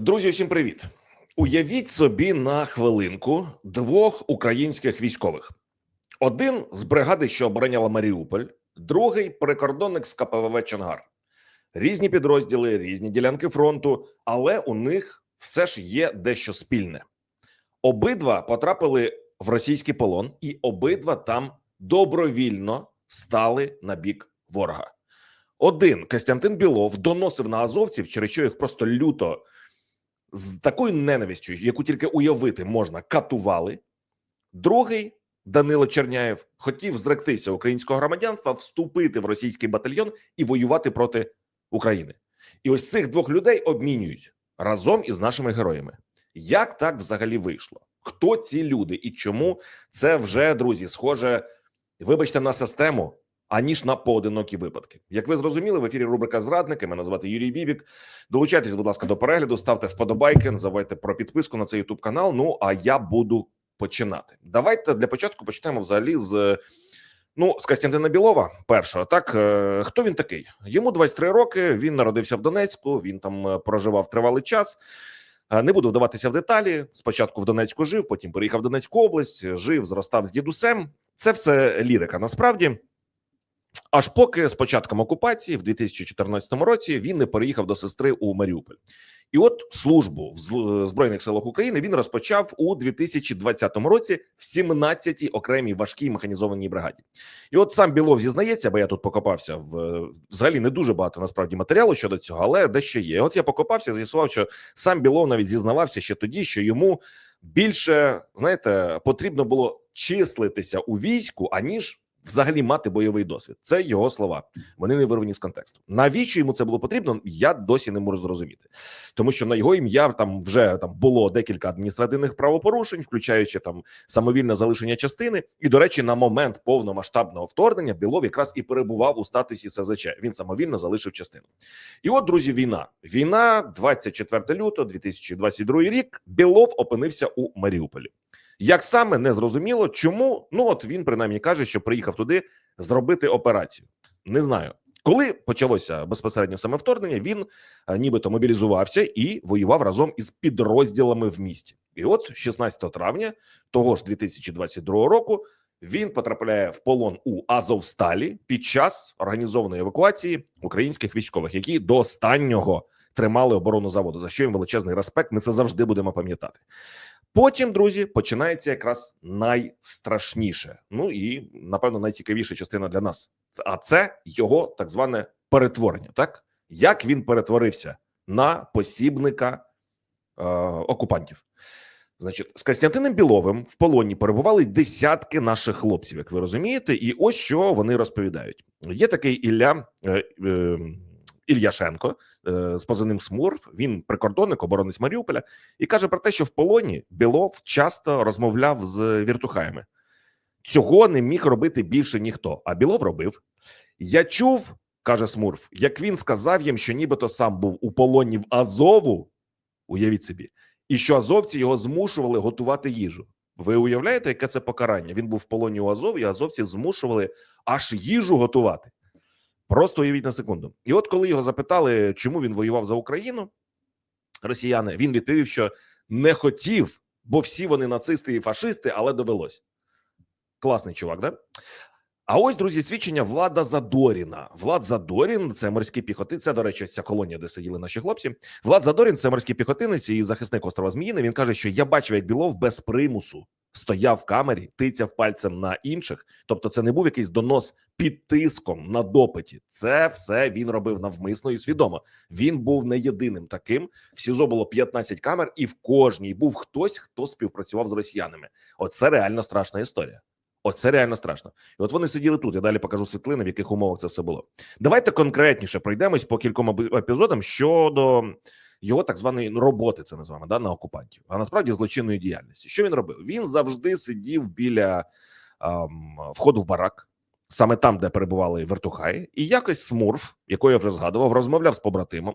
Друзі, всім привіт! Уявіть собі на хвилинку двох українських військових: один з бригади, що обороняла Маріуполь, другий прикордонник з КПВВ Чонгар. Різні підрозділи, різні ділянки фронту, але у них все ж є дещо спільне. Обидва потрапили в російський полон, і обидва там добровільно стали на бік ворога. Один Костянтин Білов доносив на азовців, через що їх просто люто з такою ненавистю, яку тільки уявити можна, катували. Другий Данило Черняєв хотів зректися українського громадянства, вступити в російський батальйон і воювати проти України. І ось цих двох людей обмінюють разом із нашими героями. Як так взагалі вийшло? Хто ці люди і чому це вже друзі схоже, вибачте, на систему, аніж на поодинокі випадки? Як ви зрозуміли, в ефірі рубрика Зрадники. Мене звати Юрій Бібік. Долучайтесь, будь ласка, до перегляду, ставте вподобайки, не забувайте про підписку на цей Ютуб канал. Ну а я буду починати. Давайте для початку почнемо взагалі з. Ну, з Костянтина Білова, першого, так е, хто він такий? Йому 23 роки. Він народився в Донецьку. Він там е, проживав тривалий час. Е, Не буду вдаватися в деталі. Спочатку в Донецьку жив, потім переїхав в Донецьку область, жив, зростав з дідусем. Це все лірика. Насправді, аж поки з початком окупації в 2014 році він не переїхав до сестри у Маріуполь. І от службу в збройних силах України він розпочав у 2020 році в 17-й окремій важкій механізованій бригаді. І от сам Білов зізнається, бо я тут покопався в е, взагалі не дуже багато насправді матеріалу щодо цього, але дещо є. От я покопався, з'ясував, що сам Білов навіть зізнавався ще тоді, що йому більше знаєте потрібно було числитися у війську, аніж взагалі мати бойовий досвід. Це його слова. Вони не вирвані з контексту. Навіщо йому це було потрібно? Я досі не можу зрозуміти, тому що на його ім'я там вже там було декілька адміністративних правопорушень, включаючи там самовільне залишення частини. І до речі, на момент повномасштабного вторгнення Білов якраз і перебував у статусі СЗЧ. Він самовільно залишив частину. І от, друзі, війна. Війна 24 лютого 2022 рік. Білов опинився у Маріуполі. Як саме не зрозуміло, чому ну от він принаймні каже, що приїхав туди зробити операцію. Не знаю, коли почалося безпосередньо саме вторгнення. Він е, нібито мобілізувався і воював разом із підрозділами в місті. І от 16 травня того ж 2022 року він потрапляє в полон у Азовсталі під час організованої евакуації українських військових, які до останнього тримали оборону заводу. За що їм величезний респект. Ми це завжди будемо пам'ятати. Потім, друзі, починається якраз найстрашніше. Ну і напевно найцікавіша частина для нас. А це його так зване перетворення. Так як він перетворився на посібника е, окупантів. Значить, з Костянтином Біловим в полоні перебували десятки наших хлопців, як ви розумієте, і ось що вони розповідають. Є такий Ілля е, е, Ільяшенко е, з позивним Смурф. Він прикордонник, оборонець Маріуполя, і каже про те, що в полоні Білов часто розмовляв з віртухаями. Цього не міг робити більше ніхто. А Білов робив. Я чув, каже Смурф, як він сказав їм, що нібито сам був у полоні в Азову. Уявіть собі, і що азовці його змушували готувати їжу. Ви уявляєте, яке це покарання? Він був в полоні у Азов, і азовці змушували аж їжу готувати. Просто уявіть на секунду. І от коли його запитали, чому він воював за Україну, росіяни, він відповів, що не хотів, бо всі вони нацисти і фашисти, але довелось. Класний чувак, да? А ось, друзі, свідчення Влада Задоріна. Влад Задорін це морський піхотинець. Це, до речі, ця колонія, де сиділи наші хлопці. Влад Задорін це морський піхотинець і захисник острова Зміїни. Він каже, що я бачив, як Білов без примусу стояв в камері, тицяв пальцем на інших. Тобто, це не був якийсь донос під тиском на допиті. Це все він робив навмисно і свідомо. Він був не єдиним таким. В СІЗО було 15 камер, і в кожній був хтось, хто співпрацював з росіянами. Оце реально страшна історія. Оце реально страшно. І от вони сиділи тут. Я далі покажу світлини, в яких умовах це все було. Давайте конкретніше пройдемось по кільком епізодам щодо його так званої ну, роботи, це називаємо да, на окупантів, а насправді злочинної діяльності. Що він робив? Він завжди сидів біля ем, входу в барак, саме там, де перебували вертухаї, і якось Смурф, якого я вже згадував, розмовляв з побратимом,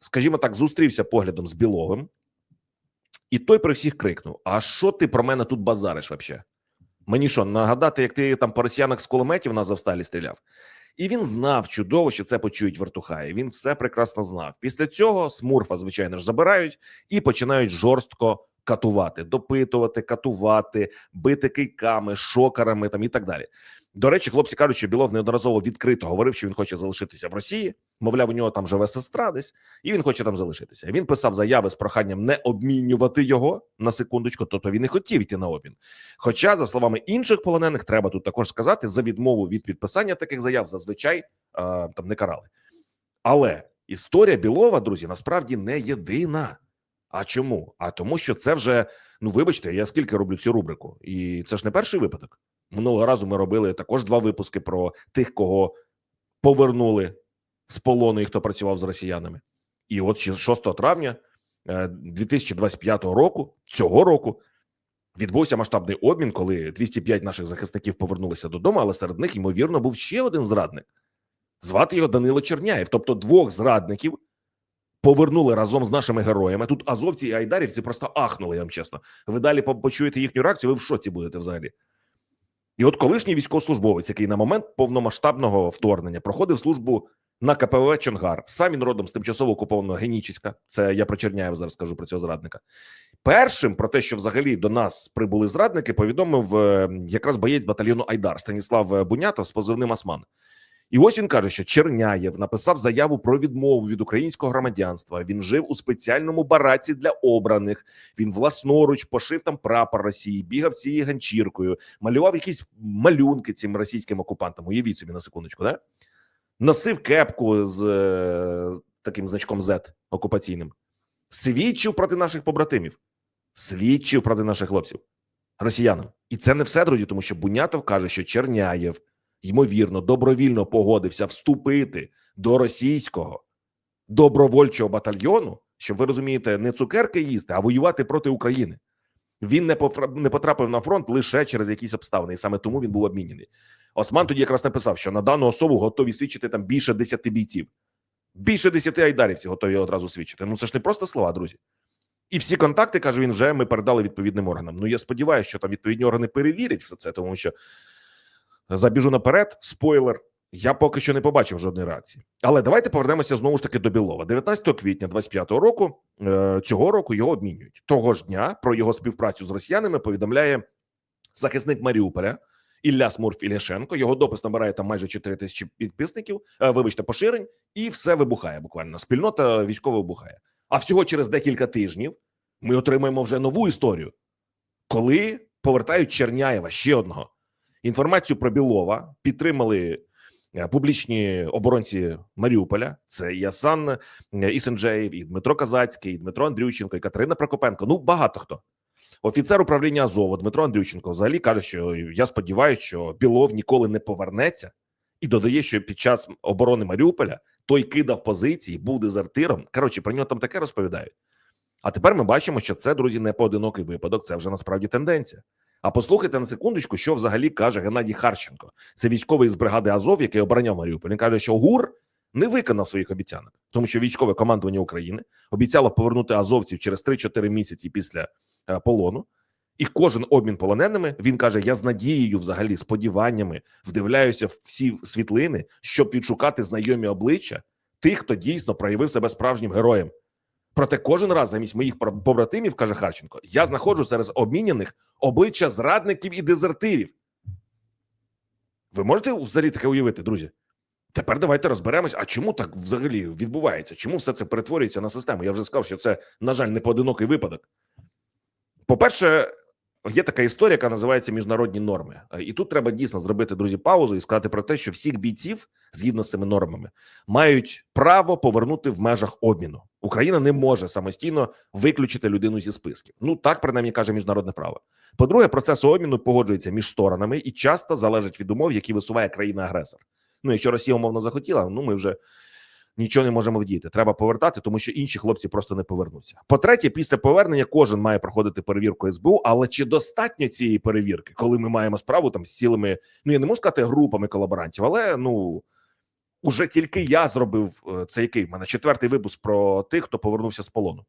скажімо так, зустрівся поглядом з Біловим, і той при всіх крикнув: А що ти про мене тут базариш вообще? Мені що, нагадати, як ти там по росіянах з кулеметів на Завсталі стріляв? І він знав чудово, що це почують вертухаї. Він все прекрасно знав. Після цього смурфа, звичайно ж, забирають і починають жорстко катувати, допитувати, катувати, бити кийками, шокерами там і так далі. До речі, хлопці кажуть, що Білов неодноразово відкрито говорив, що він хоче залишитися в Росії. Мовляв, у нього там живе сестра десь, і він хоче там залишитися. Він писав заяви з проханням не обмінювати його на секундочку, тобто він не хотів йти на обмін. Хоча, за словами інших полонених, треба тут також сказати, за відмову від підписання таких заяв зазвичай а, там не карали. Але історія Білова, друзі, насправді не єдина. А чому? А тому, що це вже ну вибачте, я скільки роблю цю рубрику, і це ж не перший випадок. Минулого разу ми робили також два випуски про тих, кого повернули з полону і хто працював з росіянами. І от 6 травня е, 2025 року, цього року, відбувся масштабний обмін, коли 205 наших захисників повернулися додому, але серед них, ймовірно, був ще один зрадник. Звати його Данило Черняєв. Тобто двох зрадників повернули разом з нашими героями. Тут азовці і айдарівці просто ахнули, я вам чесно. Ви далі почуєте їхню реакцію, ви в шоці будете взагалі. І от колишній військовослужбовець, який на момент повномасштабного вторгнення проходив службу на КПВ Чонгар, сам він родом з тимчасово окупованого Генічіська. Це я про Черняєв зараз скажу про цього зрадника. Першим про те, що взагалі до нас прибули зрадники, повідомив е, якраз боєць батальйону Айдар Станіслав Бунятов з позивним Осман. І ось він каже, що Черняєв написав заяву про відмову від українського громадянства. Він жив у спеціальному бараці для обраних. Він власноруч пошив там прапор Росії, бігав цією ганчіркою, малював якісь малюнки цим російським окупантам. Уявіть собі на секундочку, да? носив кепку з е, таким значком Z окупаційним, свідчив проти наших побратимів, свідчив проти наших хлопців, росіянам. І це не все, друзі, тому що Бунятов каже, що Черняєв ймовірно добровільно погодився вступити до російського добровольчого батальйону, щоб ви розумієте, не цукерки їсти, а воювати проти України. Він не не потрапив на фронт лише через якісь обставини, і саме тому він був обмінений. Осман тоді якраз написав, що на дану особу готові свідчити там більше 10 бійців, більше 10 айдарівців готові одразу свідчити. Ну це ж не просто слова, друзі. І всі контакти каже він вже ми передали відповідним органам. Ну я сподіваюся, що там відповідні органи перевірять все це, тому що забіжу наперед. Спойлер. Я поки що не побачив жодної реакції. Але давайте повернемося знову ж таки до Білова. 19 квітня 25-го року е, цього року його обмінюють. Того ж дня про його співпрацю з росіянами повідомляє захисник Маріуполя Ілля Смурф Ілляшенко. Його допис набирає там майже 4 тисячі підписників. е, Вибачте, поширень, і все вибухає. Буквально спільнота військова вибухає. А всього через декілька тижнів ми отримаємо вже нову історію, коли повертають Черняєва ще одного. Інформацію про Білова підтримали е, публічні оборонці Маріуполя. Це і Асан е, Ісенджеєв, і Дмитро Казацький, і Дмитро Андрющенко, і Катерина Прокопенко. Ну багато хто. Офіцер управління Азову Дмитро Андрющенко взагалі каже, що я сподіваюся, що Білов ніколи не повернеться, і додає, що під час оборони Маріуполя той кидав позиції, був дезертиром. Коротше, про нього там таке розповідають. А тепер ми бачимо, що це, друзі, не поодинокий випадок, це вже насправді тенденція. А послухайте на секундочку, що взагалі каже Геннадій Харченко. Це військовий з бригади Азов, який обороняв Маріуполь. Він каже, що ГУР не виконав своїх обіцянок, тому що військове командування України обіцяло повернути азовців через 3-4 місяці після е, полону. І кожен обмін полоненими він каже: Я з надією, взагалі, сподіваннями вдивляюся в всі світлини, щоб відшукати знайомі обличчя тих, хто дійсно проявив себе справжнім героєм. Проте кожен раз замість моїх побратимів, каже Харченко, я знаходжу серед обмінених обличчя зрадників і дезертирів. Ви можете взагалі таке уявити, друзі? Тепер давайте розберемось, а чому так взагалі відбувається? Чому все це перетворюється на систему? Я вже сказав, що це, на жаль, не поодинокий випадок. По-перше, є така історія, яка називається міжнародні норми. Е, І тут треба дійсно зробити, друзі, паузу і сказати про те, що всіх бійців, згідно з цими нормами, мають право повернути в межах обміну. Україна не може самостійно виключити людину зі списків. Ну так принаймні каже міжнародне право. По-друге, процес обміну погоджується між сторонами і часто залежить від умов, які висуває країна-агресор. Ну, якщо Росія умовно захотіла, ну ми вже нічого не можемо вдіяти. Треба повертати, тому що інші хлопці просто не повернуться. По-третє, після повернення кожен має проходити перевірку СБУ. Але чи достатньо цієї перевірки, коли ми маємо справу там з цілими, ну я не можу сказати групами колаборантів, але ну. Уже тільки я зробив е, це який в мене четвертий випуск про тих, хто повернувся з полону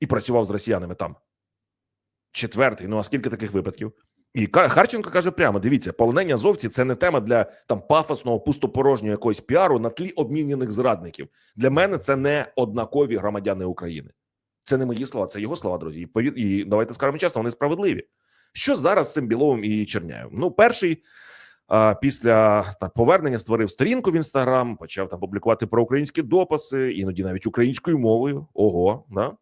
і працював з росіянами там. Четвертий. Ну а скільки таких випадків? І Харченко каже прямо: дивіться, полонення зовці це не тема для там пафосного пустопорожнього якогось піару на тлі обмінених зрадників. Для мене це не однакові громадяни України. Це не мої слова, це його слова, друзі. І, і давайте скажемо чесно, вони справедливі. Що зараз з цим Біловим і Черняєвим? Ну, перший після та, повернення створив сторінку в інстаграм, почав там публікувати проукраїнські дописи, іноді навіть українською мовою. Ого, да.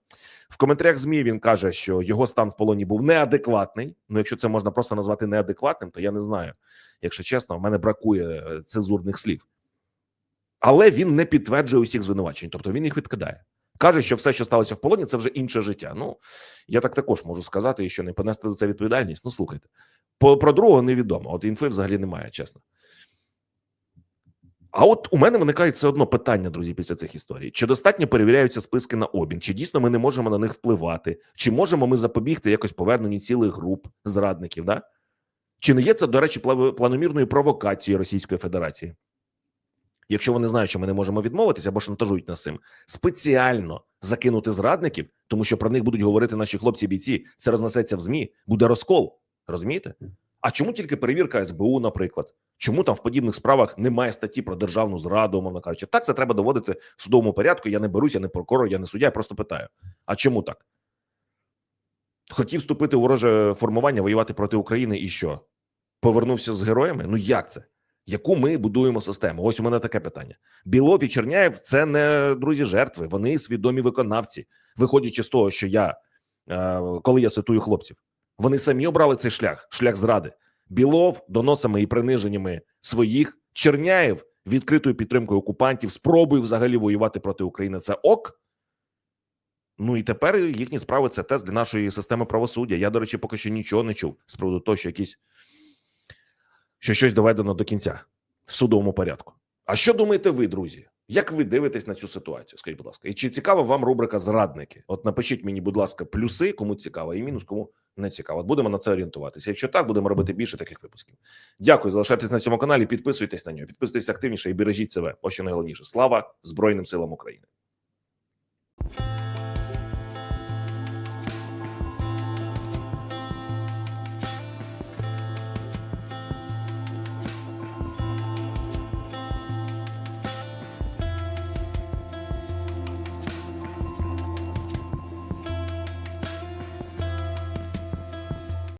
В коментарях ЗМІ він каже, що його стан в полоні був неадекватний. Ну, якщо це можна просто назвати неадекватним, то я не знаю. Якщо чесно, в мене бракує е, цензурних слів. Але він не підтверджує усіх звинувачень, тобто він їх відкидає. Каже, що все, що сталося в полоні, це вже інше життя. Ну я так також можу сказати, і що не понести за це відповідальність. Ну слухайте, про другого невідомо. От інфи взагалі немає, чесно. А от у мене виникає все одно питання, друзі, після цих історій: чи достатньо перевіряються списки на обмін, чи дійсно ми не можемо на них впливати, чи можемо ми запобігти якось поверненню цілих груп зрадників? Да? Чи не є це, до речі, планомірною провокацією Російської Федерації? Якщо вони знають, що ми не можемо відмовитися або шантажують нас цим, спеціально закинути зрадників, тому що про них будуть говорити наші хлопці-бійці, це рознесеться в змі, буде розкол. Розумієте? А чому тільки перевірка СБУ, наприклад? Чому там в подібних справах немає статті про державну зраду, умовно кажучи? Так це треба доводити в судовому порядку. Я не берусь, я не прокурор, я не суддя, я просто питаю: а чому так? Хотів вступити в вороже формування, воювати проти України, і що? Повернувся з героями? Ну як це? Яку ми будуємо систему? Ось у мене таке питання. Білов і Черняєв це не друзі жертви, вони свідомі виконавці, виходячи з того, що я е, коли я цитую хлопців, вони самі обрали цей шлях, шлях зради. Білов доносами і приниженнями своїх, Черняєв відкритою підтримкою окупантів, спробою взагалі воювати проти України. Це ок. Ну і тепер їхні справи це тест для нашої системи правосуддя. Я, до речі, поки що нічого не чув з приводу того, що якісь що щось доведено до кінця в судовому порядку. А що думаєте ви, друзі? Як ви дивитесь на цю ситуацію? Скажіть, будь ласка, і чи цікава вам рубрика зрадники? От напишіть мені, будь ласка, плюси, кому цікаво, і мінус, кому не цікаво. Будемо на це орієнтуватися. Якщо так, будемо робити більше таких випусків. Дякую, залишайтесь на цьому каналі, підписуйтесь на нього, підписуйтесь активніше і бережіть себе. Ось що найголовніше. Слава Збройним силам України.